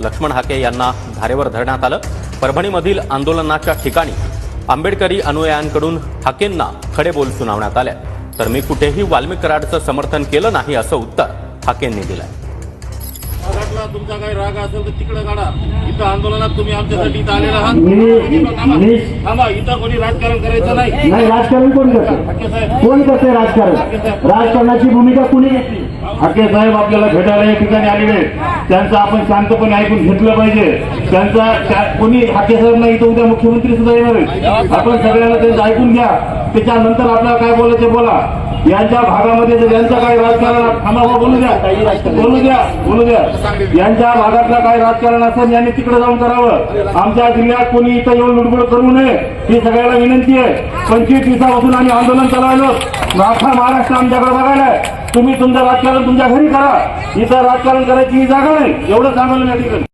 लक्ष्मण हाके यांना धारेवर धरण्यात आलं. परभणीमधील आंदोलनाच्या ठिकाणी आंबेडकरी अनुयायांकडून हाकेंना खडे बोल सुनावण्यात आले. तर मी कुठेही वाल्मिक कराडचं समर्थन केलं नाही असं उत्तर हाकेंनी आहे भागातला तुमचा काही राग असेल तर तिकडे काढा. इथं आंदोलनात तुम्ही आमच्यासाठी इथं आलेला आहात. थांबा. इथं कोणी राजकारण करायचं नाही. नाही राजकारण कोण करते? कोण करते राजकारण? राजकारणाची भूमिका कुणी घेतली? हाके साहेब आपल्याला भेटायला या ठिकाणी आलेले. त्यांचं आपण शांतपणे ऐकून घेतलं पाहिजे. त्यांचा त्या- कोणी हाके साहेब नाही तर उद्या मुख्यमंत्री सुद्धा येणार आहेत. आपण सगळ्यांना त्यांचं ऐकून घ्या. त्याच्यानंतर आपल्याला काय बोलायचं बोला. यांच्या भागामध्ये जर यांचं काही राजकारण थांबा हो, बोलू द्या. बोलू द्या बोलू द्या. यांच्या भागातलं काही राजकारण असेल यांनी तिकडे जाऊन करावं. आमच्या जिल्ह्यात कोणी इथं येऊन लुडबुड करू नये ही सगळ्याला विनंती आहे. पंचवीस दिवसापासून आम्ही आंदोलन चालवलो. अख्खा महाराष्ट्र आमच्याकडे बघायला आहे. तुम्ही तुमचं राजकारण तुमच्या घरी करा. इथं राजकारण करायची ही जागा नाही. एवढं सांगायला या ठिकाणी.